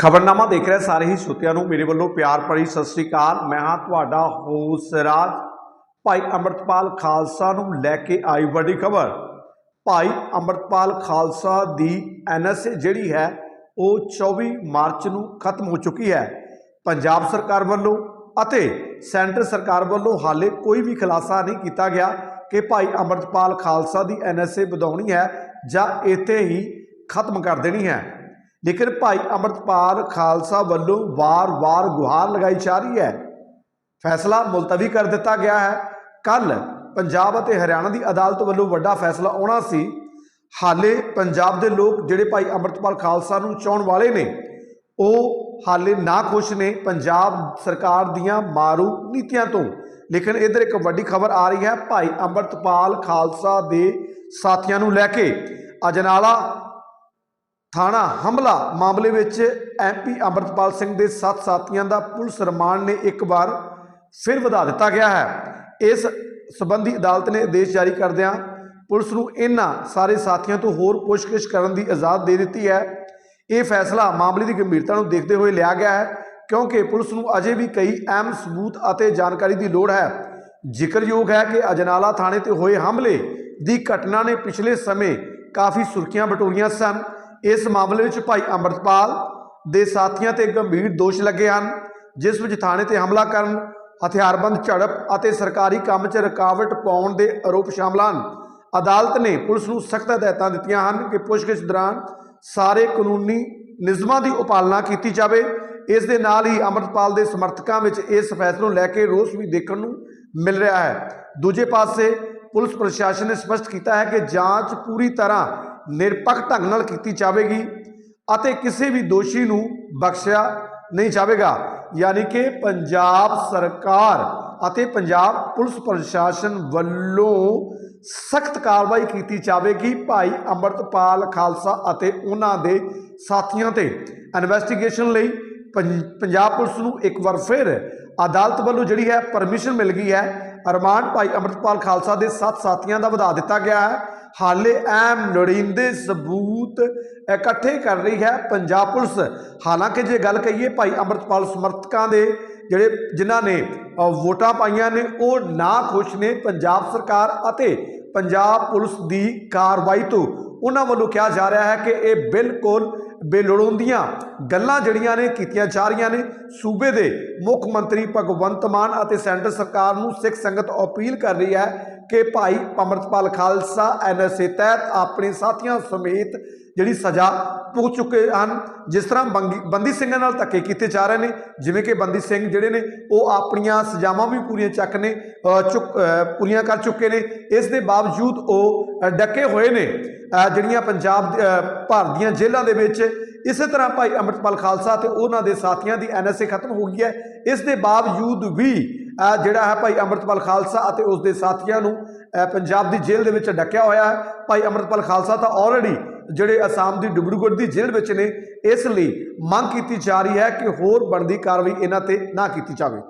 ਖਬਰਨਾਮਾ ਦੇਖ ਰਹੇ ਸਾਰੇ ਹੀ ਸਰੋਤਿਆਂ ਨੂੰ। ਮੇਰੇ ਵੱਲੋਂ ਪਿਆਰ ਭਰੀ ਸਤਿ ਸ੍ਰੀ ਅਕਾਲ। ਮੈਂ ਹਾਂ ਤੁਹਾਡਾ ਹੋਸ ਰਾਜ। ਭਾਈ ਅੰਮ੍ਰਿਤਪਾਲ ਖਾਲਸਾ ਨੂੰ ਲੈ ਕੇ ਆਈ ਵੱਡੀ ਖਬਰ। ਭਾਈ ਅੰਮ੍ਰਿਤਪਾਲ ਖਾਲਸਾ ਦੀ ਐਨਐਸਏ ਜਿਹੜੀ ਹੈ, ਉਹ 24 ਮਾਰਚ ਨੂੰ ਖਤਮ ਹੋ ਚੁੱਕੀ ਹੈ। ਪੰਜਾਬ ਸਰਕਾਰ ਵੱਲੋਂ ਅਤੇ ਸੈਂਟਰ ਸਰਕਾਰ ਵੱਲੋਂ ਹਾਲੇ ਕੋਈ ਵੀ ਖੁਲਾਸਾ ਨਹੀਂ ਕੀਤਾ ਗਿਆ ਕਿ ਭਾਈ ਅੰਮ੍ਰਿਤਪਾਲ ਖਾਲਸਾ ਦੀ ਐਨਐਸਏ ਵਧਾਉਣੀ ਹੈ ਜਾਂ ਇੱਥੇ ਹੀ ਖਤਮ ਕਰ ਦੇਣੀ ਹੈ। ਲੇਕਿਨ ਭਾਈ ਅੰਮ੍ਰਿਤਪਾਲ ਖਾਲਸਾ ਵੱਲੋਂ ਵਾਰ-ਵਾਰ ਗੁਹਾਰ ਲਗਾਈ ਜਾ ਰਹੀ ਹੈ। ਫੈਸਲਾ ਮੁਲਤਵੀ ਕਰ ਦਿੱਤਾ ਗਿਆ ਹੈ। ਕੱਲ ਪੰਜਾਬ ਅਤੇ ਹਰਿਆਣਾ ਦੀ ਅਦਾਲਤ ਵੱਲੋਂ ਵੱਡਾ ਫੈਸਲਾ ਆਉਣਾ ਸੀ। ਹਾਲੇ ਪੰਜਾਬ ਦੇ ਲੋਕ ਜਿਹੜੇ ਭਾਈ ਅੰਮ੍ਰਿਤਪਾਲ ਖਾਲਸਾ ਨੂੰ ਚਾਹਣ ਵਾਲੇ ਨੇ, ਉਹ ਹਾਲੇ ਨਾ ਖੁਸ਼ ਨੇ ਪੰਜਾਬ ਸਰਕਾਰ ਦੀਆਂ ਮਾਰੂ ਨੀਤੀਆਂ ਤੋਂ। ਲੇਕਿਨ ਇਧਰ ਇੱਕ ਵੱਡੀ ਖਬਰ ਆ ਰਹੀ ਹੈ ਭਾਈ ਅੰਮ੍ਰਿਤਪਾਲ ਖਾਲਸਾ ਦੇ ਸਾਥੀਆਂ ਨੂੰ ਲੈ ਕੇ। ਅਜਨਾਲਾ ਥਾਣਾ ਹਮਲਾ ਮਾਮਲੇ ਵਿੱਚ ਐਮਪੀ ਅੰਮ੍ਰਿਤਪਾਲ ਸਿੰਘ ਦੇ ਸੱਤ ਸਾਥੀਆਂ ਦਾ ਪੁਲਿਸ ਰਿਮਾਂਡ ਨੇ ਇੱਕ ਵਾਰ ਫਿਰ ਵਧਾ ਦਿੱਤਾ ਗਿਆ ਹੈ। ਇਸ ਸਬੰਧੀ ਅਦਾਲਤ ਨੇ ਆਦੇਸ਼ ਜਾਰੀ ਕਰਦਿਆਂ ਪੁਲਿਸ ਨੂੰ ਇਹਨਾਂ ਸਾਰੇ ਸਾਥੀਆਂ ਤੋਂ ਹੋਰ ਪੁੱਛਗਿੱਛ ਕਰਨ ਦੀ ਇਜਾਜ਼ਤ ਦੇ ਦਿੱਤੀ ਹੈ। ਇਹ ਫੈਸਲਾ ਮਾਮਲੇ ਦੀ ਗੰਭੀਰਤਾ ਨੂੰ ਦੇਖਦੇ ਹੋਏ ਲਿਆ ਗਿਆ ਹੈ ਕਿਉਂਕਿ ਪੁਲਿਸ ਨੂੰ ਅਜੇ ਵੀ ਕਈ ਅਹਿਮ ਸਬੂਤ ਅਤੇ ਜਾਣਕਾਰੀ ਦੀ ਲੋੜ ਹੈ। ਜ਼ਿਕਰਯੋਗ ਹੈ ਕਿ ਅਜਨਾਲਾ ਥਾਣੇ ਤੇ ਹੋਏ ਹਮਲੇ ਦੀ ਘਟਨਾ ਨੇ ਪਿਛਲੇ ਸਮੇਂ ਕਾਫੀ ਸੁਰਖੀਆਂ ਬਟੋਰੀਆਂ ਸਨ। ਇਸ ਮਾਮਲੇ ਵਿੱਚ ਭਾਈ ਅੰਮ੍ਰਿਤਪਾਲ ਦੇ ਸਾਥੀਆਂ ਤੇ ਗੰਭੀਰ ਦੋਸ਼ ਲੱਗੇ ਹਨ, ਜਿਸ ਵਿੱਚ ਥਾਣੇ ਤੇ ਹਮਲਾ ਕਰਨ, ਹਥਿਆਰਬੰਦ ਝੜਪ ਅਤੇ ਸਰਕਾਰੀ ਕੰਮ 'ਚ ਰੁਕਾਵਟ ਪਾਉਣ ਦੇ ਆਰੋਪ ਸ਼ਾਮਲ ਹਨ। ਅਦਾਲਤ ਨੇ ਪੁਲਿਸ ਨੂੰ ਸਖਤ ਹਦਾਇਤਾਂ ਦਿੱਤੀਆਂ ਹਨ ਕਿ ਪੁੱਛਗਿੱਛ ਦੌਰਾਨ ਸਾਰੇ ਕਾਨੂੰਨੀ ਨਿਯਮਾਂ ਦੀ ਉਪਾਲਣਾ ਕੀਤੀ ਜਾਵੇ। ਇਸ ਦੇ ਨਾਲ ਹੀ ਅੰਮ੍ਰਿਤਪਾਲ ਦੇ ਸਮਰਥਕਾਂ ਵਿੱਚ ਇਸ ਫੈਸਲੇ ਨੂੰ ਲੈ ਕੇ ਰੋਸ ਵੀ ਦੇਖਣ ਨੂੰ ਮਿਲ ਰਿਹਾ ਹੈ। ਦੂਜੇ ਪਾਸੇ, ਪੁਲਿਸ ਪ੍ਰਸ਼ਾਸਨ ਨੇ ਸਪਸ਼ਟ ਕੀਤਾ ਹੈ ਕਿ ਜਾਂਚ ਪੂਰੀ ਤਰ੍ਹਾਂ ਨਿਰਪੱਖ ਢੰਗ ਨਾਲ ਕੀਤੀ ਜਾਵੇਗੀ ਅਤੇ ਕਿਸੇ ਵੀ ਦੋਸ਼ੀ ਨੂੰ ਬਖਸ਼ਿਆ ਨਹੀਂ ਜਾਵੇਗਾ। ਯਾਨੀ ਕਿ ਪੰਜਾਬ ਸਰਕਾਰ ਅਤੇ ਪੰਜਾਬ ਪੁਲਿਸ ਪ੍ਰਸ਼ਾਸਨ ਵੱਲੋਂ ਸਖਤ ਕਾਰਵਾਈ ਕੀਤੀ ਜਾਵੇਗੀ। ਭਾਈ ਅੰਮ੍ਰਿਤਪਾਲ ਖਾਲਸਾ ਅਤੇ ਉਹਨਾਂ ਦੇ ਸਾਥੀਆਂ ਤੇ ਇਨਵੈਸਟੀਗੇਸ਼ਨ ਲਈ ਪੰਜ- ਪੰਜਾਬ ਪੁਲਿਸ ਨੂੰ ਇੱਕ ਵਾਰ ਫਿਰ ਅਦਾਲਤ ਵੱਲੋਂ ਜਿਹੜੀ ਹੈ ਪਰਮਿਸ਼ਨ ਮਿਲ ਗਈ ਹੈ। ਅਰਮਾਨ ਭਾਈ ਅੰਮ੍ਰਿਤਪਾਲ ਖਾਲਸਾ ਦੇ ਸੱਤ ਸਾਥੀਆਂ ਦਾ ਵਧਾ ਦਿੱਤਾ ਗਿਆ ਹੈ। ਹਾਲੇ ਅਹਿਮ ਲੋੜੀਂਦੇ ਸਬੂਤ ਇਕੱਠੇ ਕਰ ਰਹੀ ਹੈ ਪੰਜਾਬ ਪੁਲਿਸ। ਹਾਲਾਂਕਿ ਜੇ ਗੱਲ ਕਹੀਏ ਭਾਈ ਅੰਮ੍ਰਿਤਪਾਲ ਸਮਰਥਕਾਂ ਦੇ, ਜਿਹੜੇ ਜਿਨ੍ਹਾਂ ਨੇ ਵੋਟਾਂ ਪਾਈਆਂ ਨੇ, ਉਹ ਨਾ ਖੁਸ਼ ਨੇ ਪੰਜਾਬ ਸਰਕਾਰ ਅਤੇ ਪੰਜਾਬ ਪੁਲਿਸ ਦੀ ਕਾਰਵਾਈ ਤੋਂ। ਉਹਨਾਂ ਵੱਲੋਂ ਕਿਹਾ ਜਾ ਰਿਹਾ ਹੈ ਕਿ ਇਹ ਬਿਲਕੁਲ ਬੇਲੋੜੀਂਦੀਆਂ ਗੱਲਾਂ ਜਿਹੜੀਆਂ ਨੇ ਕੀਤੀਆਂ ਜਾ ਰਹੀਆਂ ਨੇ। ਸੂਬੇ ਦੇ ਮੁੱਖ ਮੰਤਰੀ ਭਗਵੰਤ ਮਾਨ ਅਤੇ ਸੈਂਟਰ ਸਰਕਾਰ ਨੂੰ ਸਿੱਖ ਸੰਗਤ ਅਪੀਲ ਕਰ ਰਹੀ ਹੈ ਕਿ ਭਾਈ ਅੰਮ੍ਰਿਤਪਾਲ ਖਾਲਸਾ ਐਨਐਸਏ ਤਹਿਤ ਆਪਣੇ ਸਾਥੀਆਂ ਸਮੇਤ ਜਿਹੜੀ ਸਜ਼ਾ ਪੁੱਗ ਚੁੱਕੇ ਹਨ, ਜਿਸ ਤਰ੍ਹਾਂ ਬੰਗੀ- ਬੰਦੀ ਸਿੰਘਾਂ ਨਾਲ ਧੱਕੇ ਕੀਤੇ ਜਾ ਰਹੇ ਨੇ, ਜਿਵੇਂ ਕਿ ਬੰਦੀ ਸਿੰਘ ਜਿਹੜੇ ਨੇ, ਉਹ ਆਪਣੀਆਂ ਸਜ਼ਾਵਾਂ ਵੀ ਪੂਰੀਆਂ ਚੱਕ ਨੇ ਚੁੱਕ ਪੂਰੀਆਂ ਕਰ ਚੁੱਕੇ ਨੇ। ਇਸ ਦੇ ਬਾਵਜੂਦ ਉਹ ਡੱਕੇ ਹੋਏ ਨੇ ਜਿਹੜੀਆਂ ਪੰਜਾਬ ਭਾਰਤ ਦੀਆਂ ਜੇਲ੍ਹਾਂ ਦੇ ਵਿੱਚ। ਇਸੇ ਤਰ੍ਹਾਂ ਭਾਈ ਅੰਮ੍ਰਿਤਪਾਲ ਖਾਲਸਾ ਤੇ ਉਹਨਾਂ ਦੇ ਸਾਥੀਆਂ ਦੀ ਐਨਐਸਏ ਖਤਮ ਹੋ ਗਈ ਹੈ। ਇਸ ਦੇ ਬਾਵਜੂਦ ਵੀ ਜਿਹੜਾ ਹੈ ਭਾਈ ਅੰਮ੍ਰਿਤਪਾਲ ਖਾਲਸਾ ਅਤੇ ਉਸ ਦੇ ਸਾਥੀਆਂ ਨੂੰ ਪੰਜਾਬ ਦੀ ਜੇਲ੍ਹ ਦੇ ਵਿੱਚ ਡੱਕਿਆ ਹੋਇਆ ਹੈ। ਭਾਈ ਅੰਮ੍ਰਿਤਪਾਲ ਖਾਲਸਾ ਤਾਂ ਆਲਰੇਡੀ ਜਿਹੜੇ ਅਸਾਮ ਦੀ ਡਿਬਰੂਗੜ੍ਹ ਦੀ ਜੇਲ੍ਹ ਵਿੱਚ ਨੇ, ਇਸ ਲਈ ਮੰਗ ਕੀਤੀ ਜਾ ਰਹੀ ਹੈ ਕਿ ਹੋਰ ਬਣਦੀ ਕਾਰਵਾਈ ਇਹਨਾਂ ਤੇ ਨਾ ਕੀਤੀ ਜਾਵੇ।